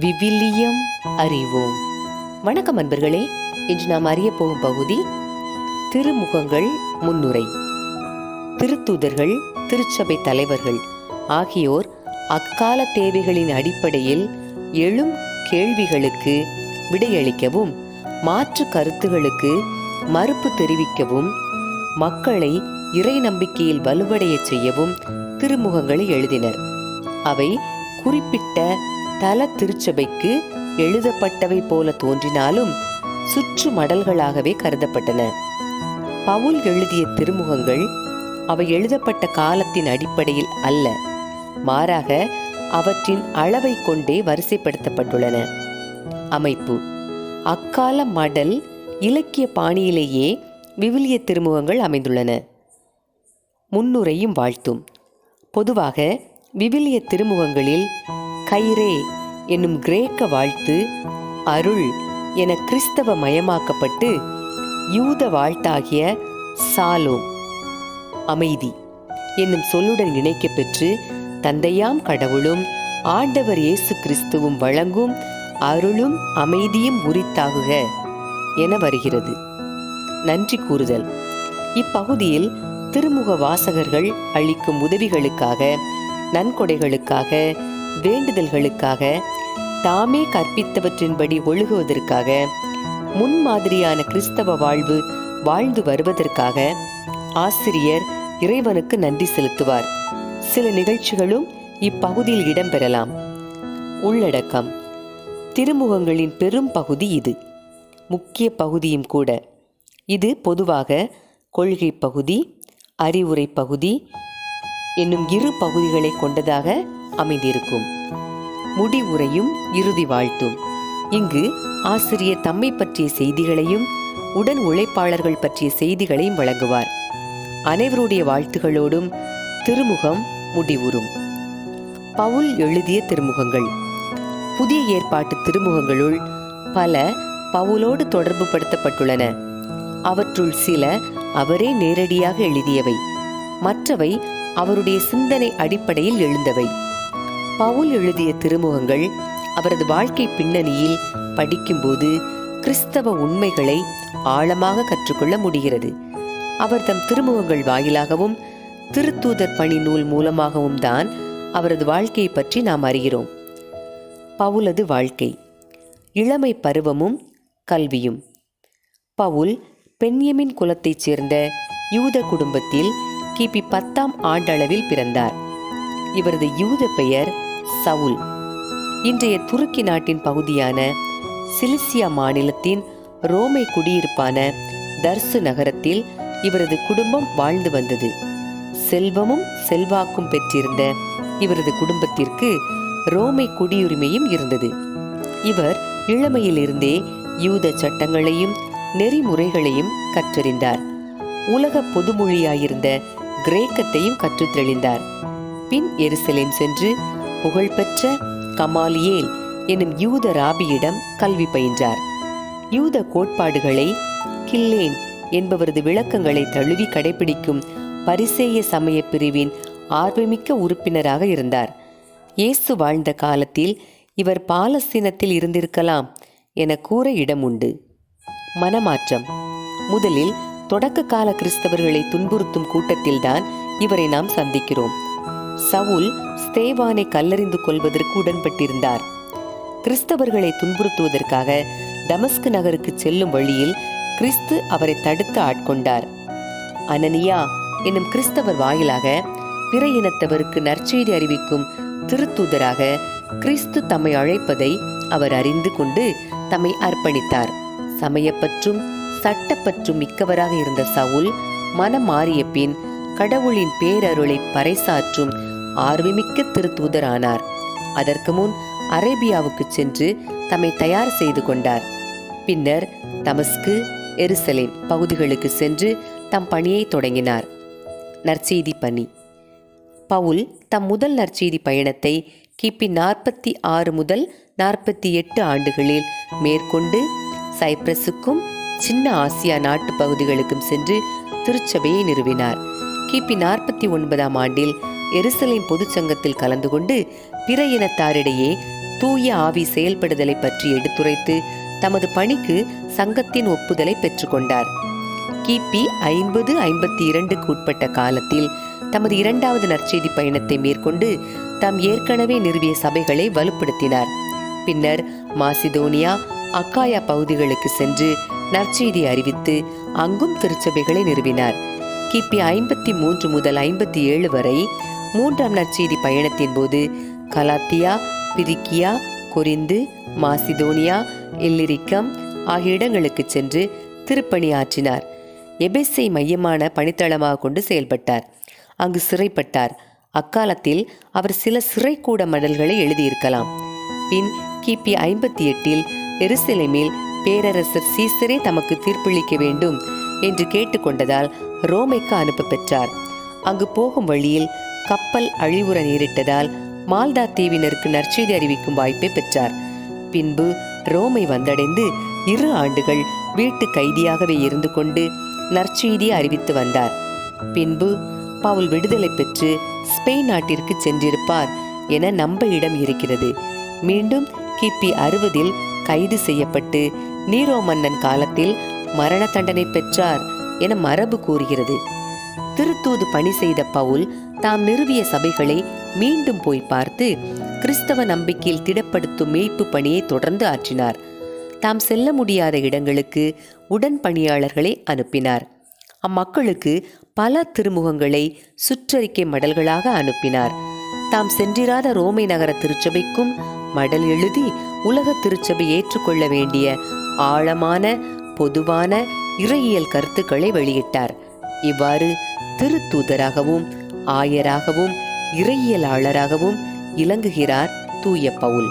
விவிலியம் அறிவோம். வணக்கம் அன்பர்களே இன்று நாம் அறிய போகும் பகுதி திருமுகங்கள் முன்னுரை. திருத்தூதர்கள் திருச்சபை தலைவர்கள் ஆகியோர் அக்கால தேவைகளின் அடிப்படையில் எழும் கேள்விகளுக்கு விடையளிக்கவும் மாற்று கருத்துகளுக்கு மறுப்பு தெரிவிக்கவும் மக்களை இறை நம்பிக்கையில் வலுவடைய செய்யவும் திருமுகங்களை எழுதினர். அவை குறிப்பிட்ட தல திருச்சபைக்கு எழுதப்பட்டவை போல தோன்றினாலும் சுற்று மடல்களாகவே கருதப்பட்டன. பவுல் எழுதிய திருமுகங்கள் அவை எழுதப்பட்ட காலத்தின் அடிப்படையில் அல்ல. மாறாக அவற்றின் அளவை கொண்டே வரிசைப்படுத்தப்பட்டுள்ளன. அமைப்பு. அக்கால மடல் இலக்கிய பாணியிலேயே விவிலிய திருமுகங்கள் அமைந்துள்ளன. முன்னுரையும் வாழ்த்தும். பொதுவாக விவிலிய திருமுகங்களில் கைரே என்னும் கிரேக்க வாழ்த்து அருள் என கிறிஸ்தவ மயமாக்கப்பட்டு யூத வாழ்த்தாகிய சாலோ அமைதி. என்னும் சொல்லுடன் இணைக்க பெற்று தந்தையாம் கடவுளும் ஆண்டவர் இயேசு கிறிஸ்துவும் வழங்கும் அருளும் அமைதியும் உரித்தாகுக என வருகிறது. நன்றி கூறுதல். இப்பகுதியில் திருமுக வாசகர்கள் அளிக்கும் உதவிகளுக்காக நன்கொடைகளுக்காக வேண்டுதல்களுக்காக தாமே கற்பித்தவற்றின்படி ஒழுகுவதற்காக முன்மாதிரியான கிறிஸ்தவ வாழ்வு வாழ்ந்து வருவதற்காக ஆசிரியர் இறைவனுக்கு நன்றி செலுத்துவார். சில நிகழ்ச்சிகளும் இப்பகுதியில் இடம்பெறலாம். உள்ளடக்கம். திருமுகங்களின் பெரும் பகுதி இது. முக்கிய பகுதியும் கூட. இது பொதுவாக கொள்கை பகுதி அறிவுரை பகுதி என்னும் இரு பகுதிகளை கொண்டதாக அமைந்திருக்கும். முடிவுரையும் இறுதி வாழ்த்தும். இங்கு ஆசிரியர் தம்மை பற்றிய செய்திகளையும் உடன் உழைப்பாளர்கள் பற்றிய செய்திகளையும் வழங்குவார். அனைவருடைய வாழ்த்துகளோடும் திருமுகம் முடிவுறும் பவுல் எழுதிய திருமுகங்கள். புதிய ஏற்பாட்டு திருமுகங்களுள் பல பவுலோடு தொடர்பு படுத்தப்பட்டுள்ளன அவற்றுள் சில அவரே நேரடியாக எழுதியவை. மற்றவை அவருடைய சிந்தனை அடிப்படையில் எழுந்தவை. பவுல் எழுதிய திருமுகங்கள் அவரது வாழ்க்கை பின்னணியில் படிக்கும்போது கிறிஸ்தவ உண்மைகளை ஆழமாக கற்றுக்கொள்ள முடிகிறது. அவர் தம் திருமுகங்கள் வாயிலாகவும் திருத்தூதர் பணி நூல் மூலமாகவும் தான் அவரது வாழ்க்கையை பற்றி நாம் அறிகிறோம். பவுலது வாழ்க்கை. இளமை பருவமும் கல்வியும். பவுல் பென்யமின் குலத்தைச் சேர்ந்த யூத குடும்பத்தில் கிபி பத்தாம் ஆண்டளவில் பிறந்தார். இவரது யூத பெயர் சவுல். இன்றைய துருக்கி நாட்டின் பகுதியான சிலிசியா மாநிலத்தின் ரோமை குடியிருப்பான தர்சு நகரத்தில் இவரது குடும்பம் வாழ்ந்து வந்தது. செல்வமும் செல்வாக்கும் பெற்றிருந்த இவரது குடும்பத்திற்கு ரோமை குடியுரிமையும் இருந்தது. இவர் இளமையிலிருந்தே யூத சட்டங்களையும் நெறிமுறைகளையும் கற்றறிந்தார். உலக பொதுமொழியாயிருந்த கிரேக்கத்தையும் கற்றுத் தெளிந்தார் பின் எருசலேம் சென்று புகழ்பெற்ற கமாலியேல் எனும் யூத ராபியிடம் கல்வி பயின்றார். யூத கோட்பாடுகளை கில்லேன் என்பவரது விளக்கங்களை தழுவி கடைபிடிக்கும் பரிசேய சமய பிரிவின் ஆர்வமிக்க உறுப்பினராக இருந்தார். இயேசு வாழ்ந்த காலத்தில் இவர் பாலஸ்தீனத்தில் இருந்திருக்கலாம் என கூற இடம் உண்டு மனமாற்றம். முதலில் தொடக்க கால கிறிஸ்தவர்களை துன்புறுத்தும் கூட்டத்தில்தான் இவரை நாம் சந்திக்கிறோம். சவுல் ஸ்தேவானை கல்லறிந்து கொள்வதற்கு உடன்பட்டிருந்தார். கிறிஸ்தவர்களை துன்புறுத்துவதற்காக தமஸ்கு நகருக்கு செல்லும் வழியில் கிறிஸ்து அவரை தடுத்து ஆட்கொண்டார். அனனியா என்னும் கிறிஸ்தவர் வாயிலாக பிற இனத்தவருக்கு நற்செய்தி அறிவிக்கும் திருத்தூதராக கிறிஸ்து தம்மை அழைப்பதை அவர் அறிந்து கொண்டு தம்மை அர்ப்பணித்தார். சமயப்பற்றும் சட்டப்பற்று மிக்கவராக இருந்த சவுல் மனம் மாறிய பின் கடவுளின் பேரருளை பறைசாற்றும் ஆர்வமிக்க திருத்தூதரானார். அதற்கு முன் அரேபியாவுக்கு சென்று தம்மை தயார் செய்து கொண்டார். பின்னர் தமஸ்கு எருசலேம் பகுதிகளுக்கு சென்று தம் பணியை தொடங்கினார். நற்செய்தி பணி. பவுல் தம் முதல் நற்செய்தி பயணத்தை கிபி நாற்பத்தி ஆறு முதல் நாற்பத்தி எட்டு ஆண்டுகளில் மேற்கொண்டு சைப்ரஸுக்கும் சின்ன ஆசியா நாட்டு பகுதிகளுக்கும் சென்று திருச்சபையை நிறுவினார். கிபி நாற்பத்தி ஒன்பதாம் ஆண்டில் எருசலேம் பொதுச்சங்கத்தில் கலந்து கொண்டு பிற இனத்தாரிடையே தூய ஆவி செயல்படுதலை பற்றி எடுத்துரைத்து தமது பணிக்கு சங்கத்தின் ஒப்புதலை பெற்றுக்கொண்டார் கிபி ஐம்பது ஐம்பத்தி இரண்டுக்கு உட்பட்ட காலத்தில் தமது இரண்டாவது நற்செய்தி பயணத்தை மேற்கொண்டு தாம் ஏற்கனவே நிறுவிய சபைகளை வலுப்படுத்தினார். பின்னர் மாசிதோனியா அக்காயா பகுதிகளுக்கு சென்று நற்செய்தி அறிவித்து அங்கும் திருச்சபைகளை நிறுவினார். கிபி ஐம்பத்தி மூன்று முதல் ஐம்பத்தி ஏழு வரை மூன்றாம் நற்செய்தி பயணத்தின் போது கலாத்தியா பிரிக்கியா கொரிந்து மாசிதோனியா இல்லிரிக்கம் ஆகிய இடங்களுக்கு சென்று திருப்பணி ஆற்றினார் எபெஸை மையமான பணித்தளமாக கொண்டு செயல்பட்டார். அங்கு சிறைப்பட்டார். அக்காலத்தில் அவர் சில சிறைக்கூட மடல்களை எழுதியிருக்கலாம். பின் கிபி ஐம்பத்தி எட்டில் எருசலேமில் பேரரசர் சீசரே தமக்கு தீர்ப்பளிக்க வேண்டும் என்று கேட்டுக்கொண்டதால் ரோமைக்கு அனுப்ப பெற்றார். அங்கு போகும் வழியில் கப்பல் அழிவுற நேரிட்டதால் மால்டா தீவினருக்கு நற்செய்தி அறிவிக்கும் வாய்ப்பை பெற்றார். பின்பு ரோமை வந்தடைந்து இரு ஆண்டுகள் வீட்டு கைதியாகவே இருந்து கொண்டு நற்செய்தியை அறிவித்து வந்தார். பின்பு பவுல் விடுதலை பெற்று ஸ்பெயின் நாட்டிற்கு சென்றிருப்பார் என நம்ப இடம் இருக்கிறது. மீண்டும் கிபி அறுபதில் கைது செய்யப்பட்டு நீரோ மன்னன் காலத்தில் மரண தண்டனை பெற்றார் என மரபு கூறுகிறது. திருத்தூது பணி செய்த பவுல் தாம் நிறுவிய சபைகளை மீண்டும் போய் பார்த்து கிறிஸ்தவ நம்பிக்கையில் திடப்படுத்தும் மீட்பு பணியை தொடர்ந்து ஆற்றினார். தாம் செல்ல முடியாத இடங்களுக்கு உடன் பணியாளர்களை அனுப்பினார். அம்மக்களுக்கு பல திருமுகங்களை சுற்றறிக்கை மடல்களாக அனுப்பினார். தாம் சென்றிராத ரோமை நகர திருச்சபைக்கும் மடல் எழுதி உலக திருச்சபை ஏற்றுக்கொள்ள வேண்டிய ஆழமான பொதுவான இறையியல் கருத்துக்களை வெளியிட்டார். இவ்வாறு திருத்தூதராகவும் ஆயராகவும் இறையியலாளராகவும் இலங்குகிறார் தூய பவுல்.